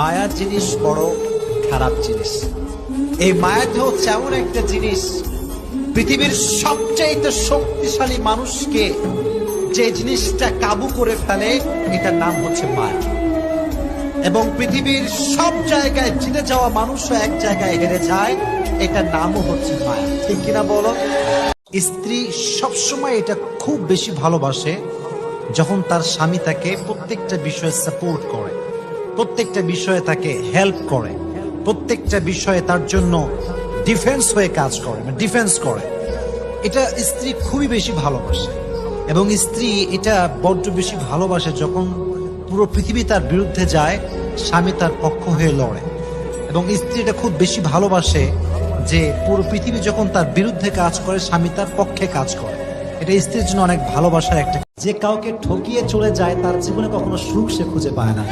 মায়া জিনিস বড়, খারাপ জিনিস। এই মায়াটা হচ্ছে এমন একটা জিনিস, পৃথিবীর সবচাইতে শক্তিশালী মানুষকে যে জিনিসটা কাবু করে ফেলে, এটার নাম হচ্ছে মায়া। এবং পৃথিবীর সব জায়গায় জিতে যাওয়া মানুষও এক জায়গায় হেরে যায়, এটার নামও হচ্ছে মায়া। ঠিক কিনা বলো? স্ত্রী সবসময় এটা খুব বেশি ভালোবাসে, যখন তার স্বামী তাকে প্রত্যেকটা বিষয়ে সাপোর্ট প্রত্যেকটা বিষয়ে তাকে হেল্প করে। প্রত্যেকটা বিষয়ে তার জন্য ডিফেন্স হয়ে কাজ করে ডিফেন্স করে। এটা স্ত্রী খুবই বেশি ভালোবাসে। এবং স্ত্রী এটা বড্ড বেশি ভালোবাসে যখন পুরো পৃথিবী তার বিরুদ্ধে যায়, স্বামী তার পক্ষ হয়ে লড়ে। এবং স্ত্রী এটা খুব বেশি ভালোবাসে যে পুরো পৃথিবী যখন তার বিরুদ্ধে কাজ করে, স্বামী তার পক্ষে কাজ করে। এটা স্ত্রীর জন্য অনেক ভালোবাসার একটা যে কাউকে ঠকিয়ে চলে যায়, তার জীবনে কখনো সুখ সে খুঁজে পায় না।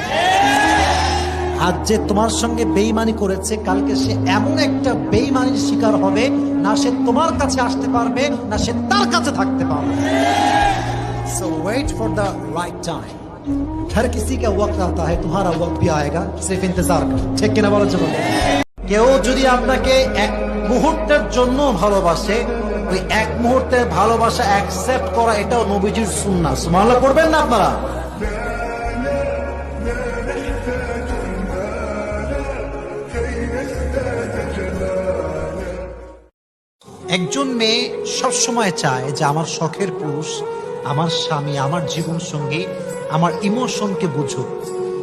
আর যে তোমার সঙ্গে বেইমানি করেছে, কালকে সে এমন একটা বেইমানির শিকার হবে, না সে তোমার কাছে আসতে পারবে, না সে তার কাছে থাকতে পারবে। So wait for the right time হর কিসি কা ওয়াক্ত আতা হ্যায় তোমারা ওয়াক্ত ভি আয়েগা সিফ ইন্তজার কর ঠিক কিনা বলার জন্য কেউ যদি আপনাকে এক মুহূর্তের জন্য ভালোবাসে ওই এক মুহূর্তের ভালোবাসা অ্যাকসেপ্ট করা এটাও নবীজির সুন্না সুমাল্লাহ করবেন না আপনারা একজন মেয়ে সবসময় চায় যে আমার শখের পুরুষ, আমার স্বামী, আমার জীবন সঙ্গী আমার ইমোশনকে বুঝুক।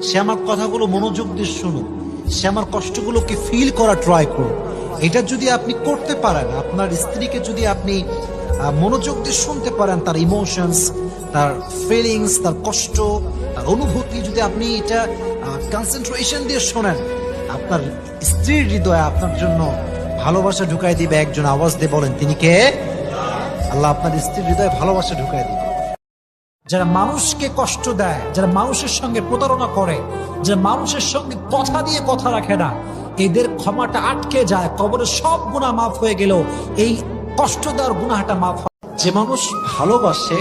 সে আমার কথাগুলো মনোযোগ দিয়ে শুনুক। সে আমার কষ্টগুলোকে ফিল করা ট্রাই করুক। এটা যদি আপনি করতে পারেন, আপনার স্ত্রীকে যদি আপনি মনোযোগ দিয়ে শুনতে পারেন তার ইমোশনস তার ফিলিংস তার কষ্ট, তার অনুভূতি, যদি আপনি এটা কনসেন্ট্রেশন দিয়ে শোনেন, আপনার স্ত্রীর হৃদয়ে আপনার জন্য ভালোবাসা ঢুকাই দিবে, একজন আওয়াজ দিয়ে বলেন, তিনি কে? আল্লাহ আপনার স্ত্রীর হৃদয়ে ভালোবাসা ঢুকাই দিবে। যারা মানুষকে কষ্ট দেয়, যারা মানুষের সঙ্গে প্রতারণা করে, যারা মানুষের সঙ্গে কথা দিয়ে কথা রাখে না, এদের ক্ষমাটা আটকে যায় কবরে সব গুণা মাফ হয়ে গেল এই কষ্ট দেওয়ার গুণাটা মাফ হয়। যে মানুষ ভালোবাসে,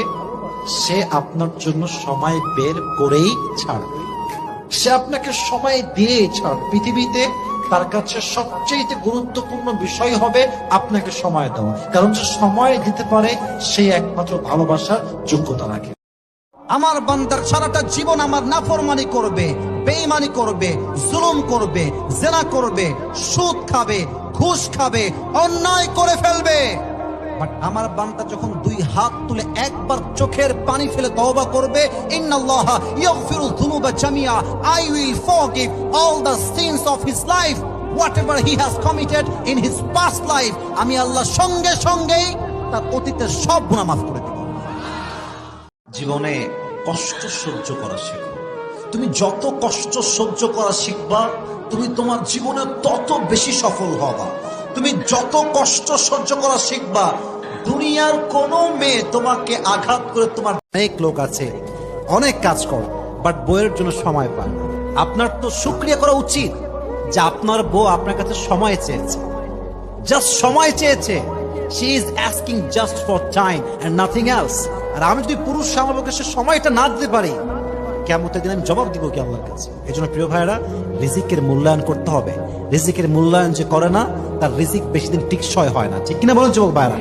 সে আপনার জন্য সময় বের করেই ছাড়বে। সে আপনাকে সময় দিয়ে ছাড় পৃথিবীতে তার কাছে সবচেয়ে গুরুত্বপূর্ণ বিষয় হবে আপনাকে সময় দেওয়া। কারণ যে সময় দিতে পারে সেই একমাত্র ভালোবাসার যোগ্যতা রাখে। আমার বান্দার সারাটা জীবন আমার নাফরমানি করবে বেইমানি করবে, জুলুম করবে, জেনা করবে, সুদ খাবে, ঘুষ খাবে, অন্যায় করে ফেলবে। আমার যখন দুই হাত তুলে একবার চোখের পানি ফেলে তওবা করবে, ইন্নাল্লাহ ইয়াগফিরু যুনুবা Jamia. I will forgive all sins of his life আমি আল্লাহ সঙ্গে সঙ্গেই তার অতীতের সব গুনাহ মাফ করে দেব। জীবনে কষ্ট সহ্য করা শেখো। তুমি যত কষ্ট সহ্য করা শিখবা, তুমি তোমার জীবনে তত বেশি সফল হবা। তুমি যত কষ্ট সহ্য করা শিখবা, দুনিয়ার কোন মেয়ে তোমাকে আঘাত করে তোমার অনেক লোক আছে, অনেক কাজ করো বাট বইয়ের জন্য সময় পায় না। আপনার তো শুক্রিয়া করা উচিত যে আপনার বউ আপনার কাছে সময় চেয়েছে। জাস্ট সময় চেয়েছে। She is asking just for time and nothing else আর আমি যদি পুরুষ আমার পক্ষে সময়টা না দিতে পারি কেমন দিন আমি জবাব দিব কি আল্লাহর কাছে। এই জন্য প্রিয় ভাইরা রিজিকের মূল্যায়ন করতে হবে। রিজিকের মূল্যায়ন যে করে না, তার রিজিক বেশি দিন টিকসয় হয় না। ঠিক কিনা বলেন যুবক ভাইরা